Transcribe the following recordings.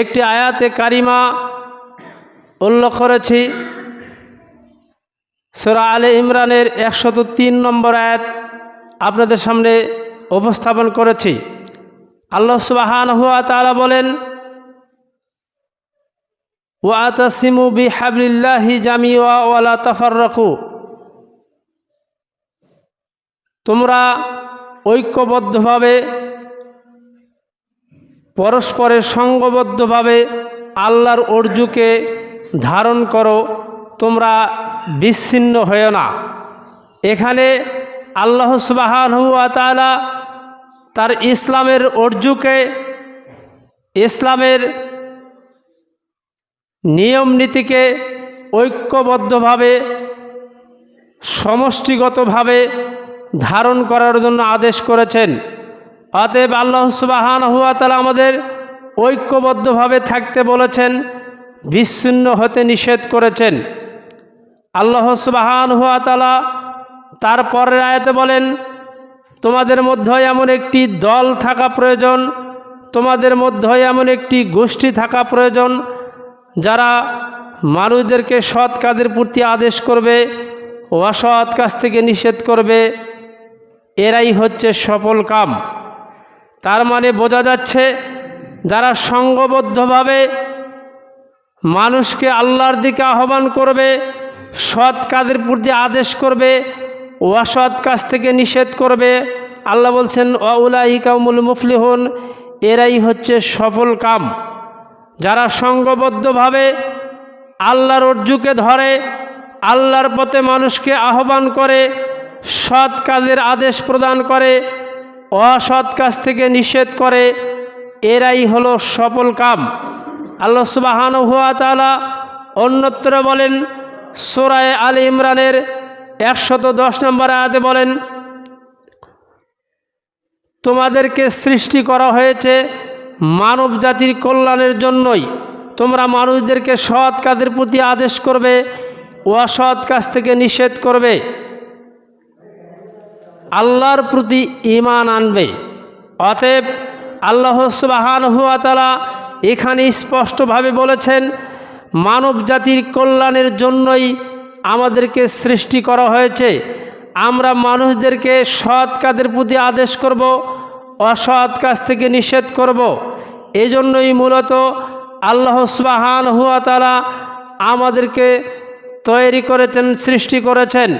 একটি আয়াতে কারিমা উল্লেখ করেছি। সুরা আলে ইমরানের একশত তিন নম্বর আয়াত আপনাদের সামনে উপস্থাপন করেছি। আল্লাহ সুবাহান হুয়া তালা বলেন ওয়াতাসিমু বি হাবলিল্লাহি জামিওয়া ওয়ালা তাফার রাখু তোমরা ঐক্যবদ্ধভাবে পরস্পরের সঙ্গবদ্ধভাবে আল্লাহর অর্জুকে ধারণ করো, তোমরা বিচ্ছিন্ন হয়েও না। এখানে আল্লাহ সুবাহান হুয়া তালা তার ইসলামের অর্জুকে ইসলামের নিয়ম নীতিকে ঐক্যবদ্ধভাবে, সমষ্টিগতভাবে ধারণ করার জন্য আদেশ করেছেন। অতএব আল্লাহ সুবাহান হুয়া তালা আমাদের ঐক্যবদ্ধভাবে থাকতে বলেছেন, বিচ্ছিন্ন হতে নিষেধ করেছেন। আল্লাহ সুবাহান হুয়া তালা তারপরের আয়াতে বলেন, তোমাদের মধ্যে এমন একটি দল থাকা প্রয়োজন, তোমাদের মধ্যে এমন একটি গোষ্ঠী থাকা প্রয়োজন, যারা মানুষদেরকে সৎ কাজের প্রতি আদেশ করবে, অসৎ কাজ থেকে নিষেধ করবে। এরাই হচ্ছে সফল কাম। তার মানে বোঝা যাচ্ছে যারা সঙ্গবদ্ধভাবে মানুষকে আল্লাহর দিকে আহ্বান করবে, সৎ কাজের প্রতি আদেশ করবে, অসৎ কাজ থেকে নিষেধ করবে, আল্লাহ বলছেন অউলাহি কাউমুল মুফলিহন এরাই হচ্ছে সফল কাম। যারা সঙ্গবদ্ধভাবে আল্লাহর অর্জুকে ধরে, আল্লাহর পথে মানুষকে আহ্বান করে, সৎ কাজের আদেশ প্রদান করে অসৎ কাজ থেকে নিষেধ করে, এরাই হলো সফল কাম। আল্লাহ সুবাহান হুয়া তালা অন্যত্র বলেন, সোরায় আল ইমরানের একশত দশ নম্বর আয়াতে বলেন, তোমাদেরকে সৃষ্টি করা হয়েছে মানব জাতির কল্যাণের জন্যই। তোমরা মানুষদেরকে সৎ কাজের প্রতি আদেশ করবে, অসৎ কাজ থেকে নিষেধ করবে। আল্লাহর প্রতি ইমান আনবে। অতএব আল্লাহ সুবাহান হুয়া তালা এখানে স্পষ্টভাবে বলেছেন, মানব জাতির কল্যাণের জন্যই আমাদেরকে সৃষ্টি করা হয়েছে। আমরা মানুষদেরকে সৎ কাজের প্রতি আদেশ করব, অসৎ কাজ থেকে নিষেধ করব। এজন্যই মূলত আল্লাহ সুবাহান হুয়া আমাদেরকে তৈরি করেছেন, সৃষ্টি করেছেন।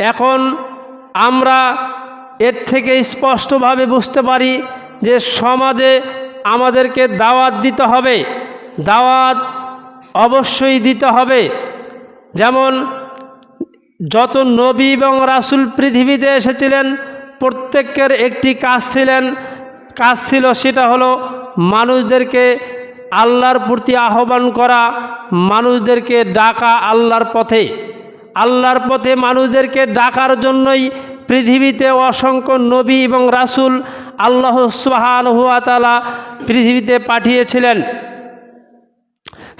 এখন আমরা এর থেকে স্পষ্টভাবে বুঝতে পারি যে সমাজে আমাদেরকে দাওয়াত দিতে হবে। দাওয়াত অবশ্যই দিতে হবে। যেমন যত নবী এবং রাসুল পৃথিবীতে এসেছিলেন, প্রত্যেকের একটি কাজ ছিলেন, কাজ ছিল সেটা হলো মানুষদেরকে আল্লাহর প্রতি আহ্বান করা, মানুষদেরকে ডাকা আল্লাহর পথে। আল্লাহর পথে মানুষদেরকে ডাকার জন্যই পৃথিবীতে অসংখ্য নবী এবং রাসুল আল্লাহ সুহান হুয়াতালা পৃথিবীতে পাঠিয়েছিলেন।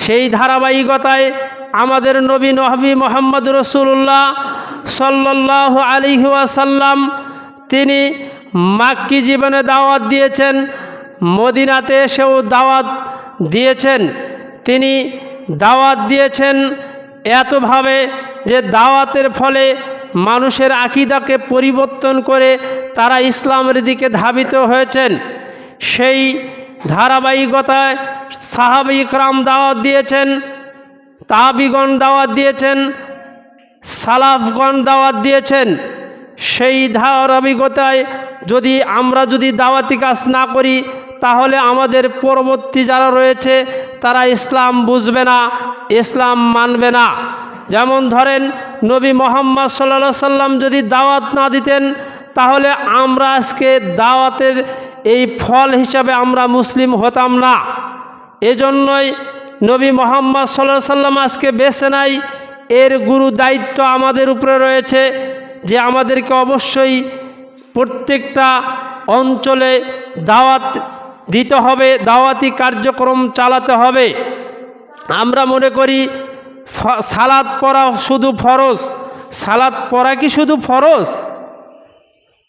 সেই ধারাবাহিকতায় আমাদের নবী নহবী মোহাম্মদ রসুল্লাহ সাল্লাহ আলিহাসাল্লাম তিনি মাক্কি জীবনে দাওয়াত দিয়েছেন, মদিনাতে এসেও দাওয়াত দিয়েছেন। তিনি দাওয়াত দিয়েছেন এতভাবে যে দাওয়াতের ফলে মানুষের আকিদাকে পরিবর্তন করে তারা ইসলামের দিকে ধাবিত হয়েছেন। সেই ধারাবাহিকতায় সাহাবিকরাম দাওয়াত দিয়েছেন, তাবিগণ দাওয়াত দিয়েছেন, সালাফগণ দাওয়াত দিয়েছেন। সেই ধারাবাহিকতায় যদি আমরা যদি দাওয়াতি কাজ না করি, তাহলে আমাদের পরবর্তী যারা রয়েছে, তারা ইসলাম বুঝবে না, ইসলাম মানবে না। যেমন ধরেন নবী মোহাম্মদ সাল্লা সাল্লাম যদি দাওয়াত না দিতেন, তাহলে আমরা আজকে দাওয়াতের এই ফল হিসাবে আমরা মুসলিম হতাম না। এজন্যই নবী মোহাম্মদ সাল্লাহ সাল্লাম আজকে বেছে নাই এর গুরু দায়িত্ব আমাদের উপরে রয়েছে যে আমাদেরকে অবশ্যই প্রত্যেকটা অঞ্চলে দাওয়াত দিতে হবে, দাওয়াতি কার্যক্রম চালাতে হবে। আমরা মনে করি সালাদ পড়া শুধু ফরজ? সালাদ পড়া কি শুধু ফরজ?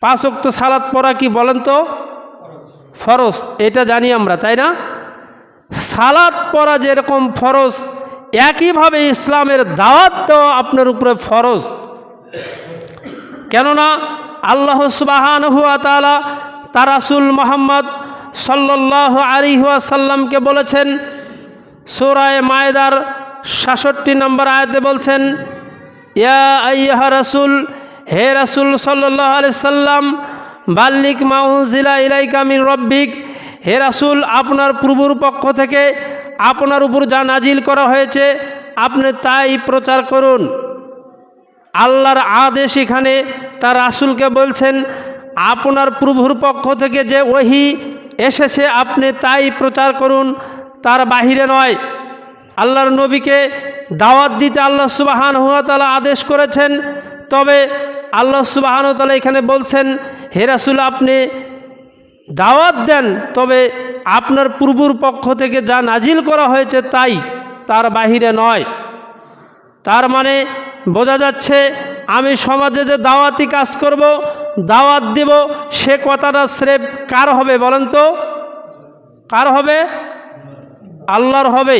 পাঁচক্ত সালাদ পড়া কি বলেন তো? ফরজ। এটা জানি আমরা, তাই না? সালাদ পড়া যেরকম ফরজ, একইভাবে ইসলামের দাওয়াত দেওয়া আপনার উপরে ফরজ। কেননা আল্লাহ সুবাহান হুয়া তালা তারাসুল মোহাম্মদ সাল্লাহ আলিহাসাল্লামকে বলেছেন, সোরায় মায়দার সাতষট্টি নম্বর আয়াতে বলছেন, ইয়া আইহা রাসুল, হে রাসুল সাল্লাহ সাল্লাম বাল্লিক মাউজিলা ইলাইকা মিন রব্বিক, হে রাসুল, আপনার প্রভুর পক্ষ থেকে আপনার উপর যা নাজিল করা হয়েছে, আপনি তাই প্রচার করুন। আল্লাহর আদেশ এখানে তার রাসুলকে বলছেন, আপনার প্রভুর পক্ষ থেকে যে ওহি এসেছে, আপনি তাই প্রচার করুন, তার বাহিরে নয়। আল্লাহর নবীকে দাওয়াত দিতে আল্লাহ সুবাহান হুয়াতালা আদেশ করেছেন। তবে আল্লাহ সুবাহান তালা এখানে বলছেন, হে রাসুল, আপনি দাওয়াত দেন, তবে আপনার পূর্বর পক্ষ থেকে যা নাজিল করা হয়েছে তাই, তার বাহিরে নয়। তার মানে বোঝা যাচ্ছে, আমি সমাজে যে দাওয়াতি কাজ করব, দাওয়াত দেব, সে কথাটা স্রেফ কার হবে বলেন তো? কার হবে? আল্লাহর হবে।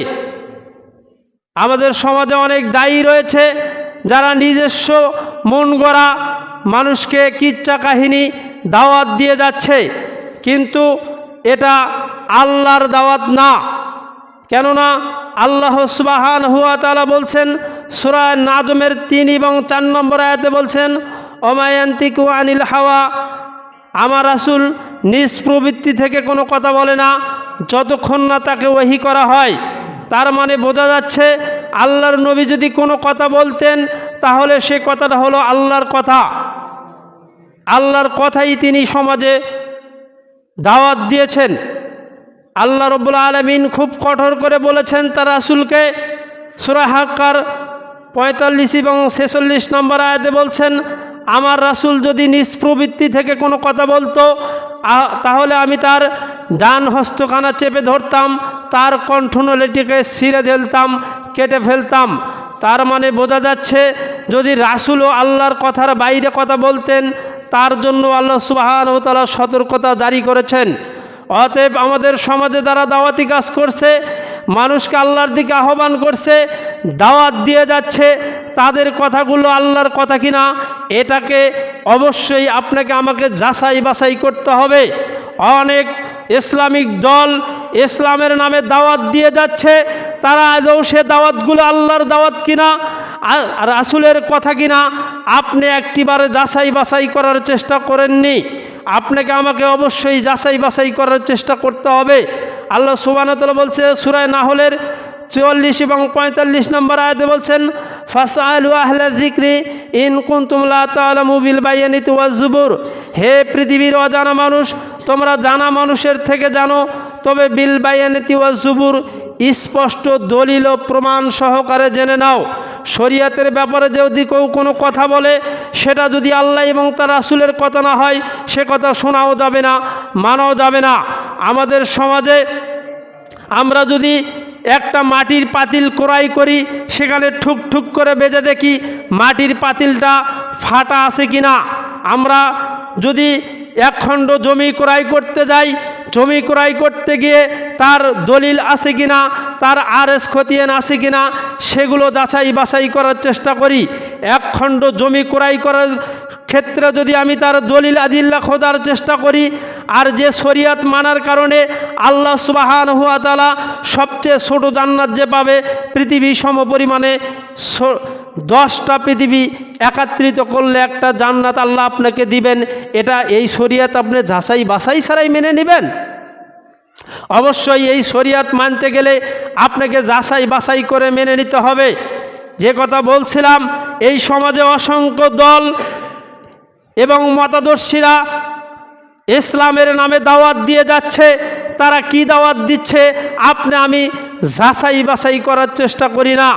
আমাদের সমাজে অনেক দায়ী রয়েছে যারা নিজস্ব মন গড়া মানুষকে কিচ্ছা কাহিনী দাওয়াত দিয়ে যাচ্ছে। কিন্তু এটা আল্লাহর দাওয়াত না। কেননা আল্লাহ সুবাহান হুয়া তালা বলছেন সুরায় নাজমের তিন এবং চার নম্বর আয়াতে বলছেন অমায়ান্তিকু আনিল হাওয়া। আমার রাসুল নিজ প্রবৃত্তি থেকে কোনো কথা বলে না, যতক্ষণ না তাকে ওহি করা হয়। তার মানে বোঝা যাচ্ছে আল্লাহর নবী যদি কোনো কথা বলতেন, তাহলে সে কথাটা হলো আল্লাহর কথা। আল্লাহর কথাই তিনি সমাজে দাওয়াত দিয়েছেন। আল্লাহ রব্বুল আলমিন খুব কঠোর করে বলেছেন তার রাসুলকে। সুরা হাক্কার পঁয়তাল্লিশ এবং ছেচল্লিশ নম্বর আয়াতে বলছেন, আমার রাসুল যদি নিজ প্রবৃত্তি থেকে কোনো কথা বলতো তাহলে আমি তার ডান হস্তখানা চেপে ধরতাম, তার কণ্ঠনলিটিকে ছিঁড়ে ফেলতাম কেটে ফেলতাম। তার মানে বোঝা যাচ্ছে, যদি রাসুল ও আল্লাহর কথার বাইরে কথা বলতেন, তার জন্য আল্লাহ সুবাহান ও তালা সতর্কতা জারি করেছেন। অতএব আমাদের সমাজে যারা দাওয়াতি কাজ করছে, মানুষকে আল্লাহর দিকে আহ্বান করছে, দাওয়াত দিয়ে যাচ্ছে, তাদের কথাগুলো আল্লাহর কথা কিনা, এটাকে অবশ্যই আপনাকে আমাকে যাচাই বাছাই করতে হবে। অনেক ইসলামিক দল ইসলামের নামে দাওয়াত দিয়ে যাচ্ছে, তারা আজও সে দাওয়াতগুলো আল্লাহর দাওয়াত কিনা রাসুলের কথা কিনা, আপনি একটিবারে যাচাই বাছাই করার চেষ্টা করেননি। আপনাকে আমাকে অবশ্যই যাচাই বাছাই করার চেষ্টা করতে হবে। আল্লাহ সুবানতলা বলছে সুরায় নাহলের চুয়াল্লিশ এবং পঁয়তাল্লিশ নম্বর আয়তে বলছেন ফাসালু আহলা জিক্রি ইন কুন্তুমলা তালামু বিল বাইয়ানিত ওয়াজুবুর হে পৃথিবীর অজানা মানুষ তোমরা জানা মানুষের থেকে জানো, তবে বিল বাইয়ানিতি ওয়াজুবুর স্পষ্ট দলিল ও প্রমাণ সহকারে জেনে নাও। শরিয়াতের ব্যাপারে যদি কেউ কোনো কথা বলে, সেটা যদি আল্লাহ এবং তার রাসুলের কথা না হয়, সে কথা শোনাও যাবে না, মানাও যাবে না। আমাদের সমাজে আমরা যদি একটা মাটির পাতিল ক্রয় করি, সেখানে ঠুক ঠুক করে বেজে দেখি মাটির পাতিলটা ফাটা আছে কি না আমরা যদি এক খণ্ড জমি ক্রয় করতে যাই, জমি ক্রয় করতে গিয়ে তার দলিল আছে কিনা, তার আর এস খতিয়ান আছে কিনা, সেগুলো যাচাই বাছাই করার চেষ্টা করি। এক খণ্ড জমি ক্রয় করার ক্ষেত্রে যদি আমি তার দলিল আদিল্লা খোঁজার চেষ্টা করি আর যে শরিয়াত মানার কারণে আল্লাহ সুবাহান হুয়া তালা সবচেয়ে ছোট জান্নাত যে পাবে পৃথিবী সম পরিমাণে দশটা পৃথিবী একাত্রিত করলে একটা জান্নাত আল্লাহ আপনাকে দিবেন। এটা এই শরিয়াত আপনি যাচাই বাছাই ছাড়াই মেনে নেবেন। অবশ্যই এই শরিয়াত মানতে গেলে আপনাকে যাচাই বাছাই করে মেনে নিতে হবে। যে কথা বলছিলাম, এই সমাজে অসংখ্য দল এবং মতাদর্শীরা ইসলামের নামে দাওয়াত দিয়ে যাচ্ছে, তারা কি দাওয়াত দিচ্ছে, আপনি আমি যাচাই বাছাই করার চেষ্টা করি না।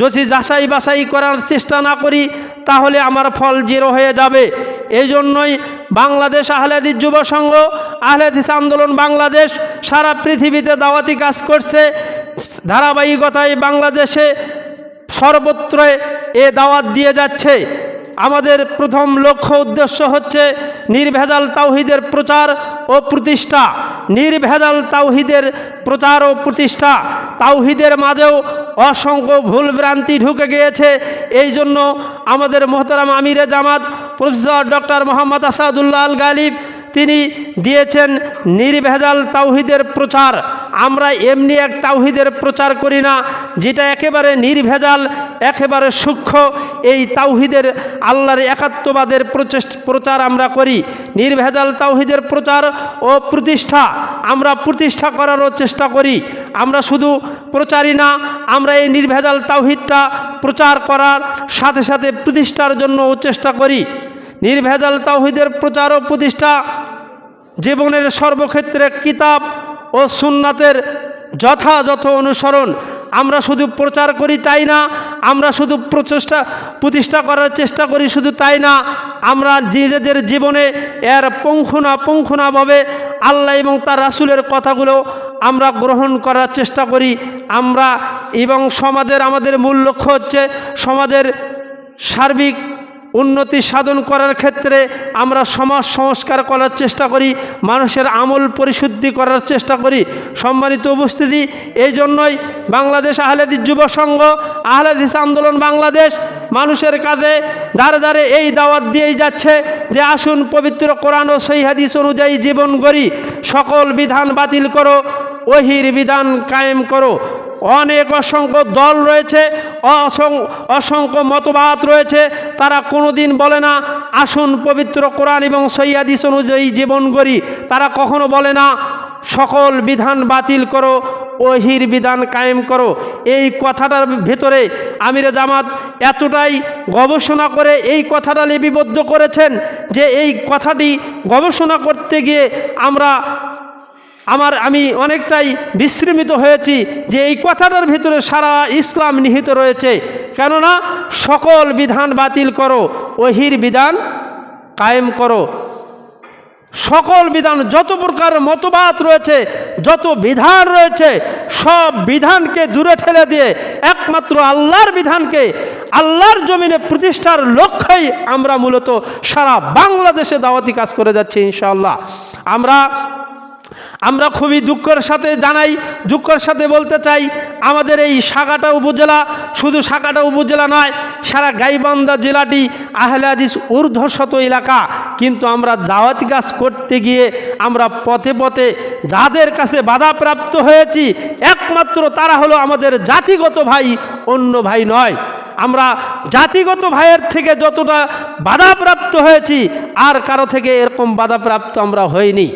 যদি যাচাই বাছাই করার চেষ্টা না করি, তাহলে আমার ফল জিরো হয়ে যাবে। এই জন্যই বাংলাদেশ আহলাদিস যুব সংঘ আহলাদিস আন্দোলন বাংলাদেশ সারা পৃথিবীতে দাওয়াতি কাজ করছে। ধারাবাহিকতায় বাংলাদেশে সর্বত্র এ দাওয়াত দিয়ে যাচ্ছে। আমাদের প্রথম লক্ষ্য উদ্দেশ্য হচ্ছে নির্ভেজাল তাওহিদের প্রচার ও প্রতিষ্ঠা। নির্ভেজাল তাওহিদের প্রচার ও প্রতিষ্ঠা। তাওহিদের মাঝেও অসংখ্য ভুলভ্রান্তি ঢুকে গিয়েছে। এই জন্য আমাদের মোহতারাম আমিরে জামাত প্রফেসর ডক্টর মোহাম্মদ আসাদুল্লাহ আল গালিব তিনি দিয়েছেন নির্ভেজাল তাওহিদের প্রচার। আমরা এমনি এক তাওহিদের প্রচার করি না, যেটা একেবারে নির্ভেজাল, একেবারে সূক্ষ্ম। এই তাওহিদের, আল্লাহর একাত্মবাদের প্রচেষ্ট, প্রচার আমরা করি। নির্ভেজাল তাওহিদের প্রচার ও প্রতিষ্ঠা আমরা প্রতিষ্ঠা করারও চেষ্টা করি। আমরা শুধু প্রচারই না, আমরা এই নির্ভেজাল তাওহিদটা প্রচার করার সাথে সাথে প্রতিষ্ঠার জন্যও চেষ্টা করি। নির্ভেজাল তাওহিদের প্রচার ও প্রতিষ্ঠা, জীবনের সর্বক্ষেত্রে কিতাব ও সুন্নাতের যথাযথ অনুসরণ। আমরা শুধু প্রচার করি তাই না? আমরা শুধু প্রচেষ্টা, প্রতিষ্ঠা করার চেষ্টা করি শুধু তাই না? আমরা নিজেদের জীবনে এর পঙ্খুনা পঙ্খুনাভাবে আল্লাহ এবং তার রাসুলের কথাগুলো আমরা গ্রহণ করার চেষ্টা করি। আমরা এবং সমাজের আমাদের মূল লক্ষ্য হচ্ছে সমাজের সার্বিক উন্নতি সাধন করার ক্ষেত্রে আমরা সমাজ সংস্কার করার চেষ্টা করি, মানুষের আমল পরিশুদ্ধি করার চেষ্টা করি। সম্মানিত উপস্থিতি, এই জন্যই বাংলাদেশ আহলেদিস যুব সংঘ, আহলেদিস আন্দোলন বাংলাদেশ, মানুষের কাজে ধারে ধারে এই দাওয়াত দিয়েই যাচ্ছে যে আসুন পবিত্র কোরআন ও সহিহাদিস অনুযায়ী জীবন গড়ি, সকল বিধান বাতিল করো, ওহির বিধান কায়েম করো। অনেক অসংখ্য দল রয়েছে, অসং- অসংখ্য মতবাদ রয়েছে, তারা কোনো দিন বলে না, আসুন পবিত্র কোরআন এবং সৈয়াদিস অনুযায়ী জীবন গড়ি। তারা কখনো বলে না, সকল বিধান বাতিল করো ওহির বিধান কায়েম করো। এই কথাটার ভেতরে আমিরে জামাত এতটাই গবেষণা করে এই কথাটা লিপিবদ্ধ করেছেন যে এই কথাটি গবেষণা করতে গিয়ে আমরা আমার, আমি অনেকটাই বিস্মৃত হয়েছি যে এই কথাটার ভিতরে সারা ইসলাম নিহিত রয়েছে। কেননা সকল বিধান বাতিল করো, ওহির বিধান কায়েম করো। সকল বিধান, যত প্রকার মতবাদ রয়েছে, যত বিধান রয়েছে, সব বিধানকে দূরে ঠেলে দিয়ে একমাত্র আল্লাহর বিধানকে আল্লাহর জমিনে প্রতিষ্ঠার লক্ষ্যেই আমরা মূলত সারা বাংলাদেশে দাওয়াতি কাজ করে যাচ্ছি ইনশাআল্লাহ। আমরা আমরা খুবই দুঃখের সাথে জানাই, দুঃখের সাথে বলতে চাই, আমাদের এই সাগাটা উপজেলা শুধু সাগাটা উপজেলা নয়, সারা গাইবান্ধা জেলাটি আহলে হাদিস ঊর্ধ্বশত এলাকা। কিন্তু আমরা দাওয়াতি কাজ করতে গিয়ে আমরা পথে পথে যাদের কাছে বাধাপ্রাপ্ত হয়েছি, একমাত্র তারা হলো আমাদের জাতিগত ভাই, অন্য ভাই নয়। আমরা জাতিগত ভাইয়ের থেকে যতটা বাধাপ্রাপ্ত হয়েছি, আর কারও থেকে এরকম বাধাপ্রাপ্ত আমরা হইনি।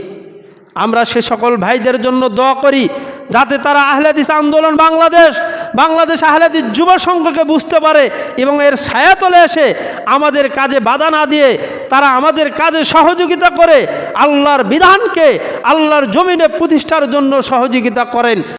আমরা সে সকল ভাইদের জন্য দোয়া করি যাতে তারা আহলাদিস আন্দোলন বাংলাদেশ বাংলাদেশ আহলাদিস যুব সংঘকে বুঝতে পারে এবং এর ছায়াতলে এসে আমাদের কাজে বাধা না দিয়ে তারা আমাদের কাজে সহযোগিতা করে আল্লাহর বিধানকে, আল্লাহর জমিনে প্রতিষ্ঠার জন্য সহযোগিতা করেন।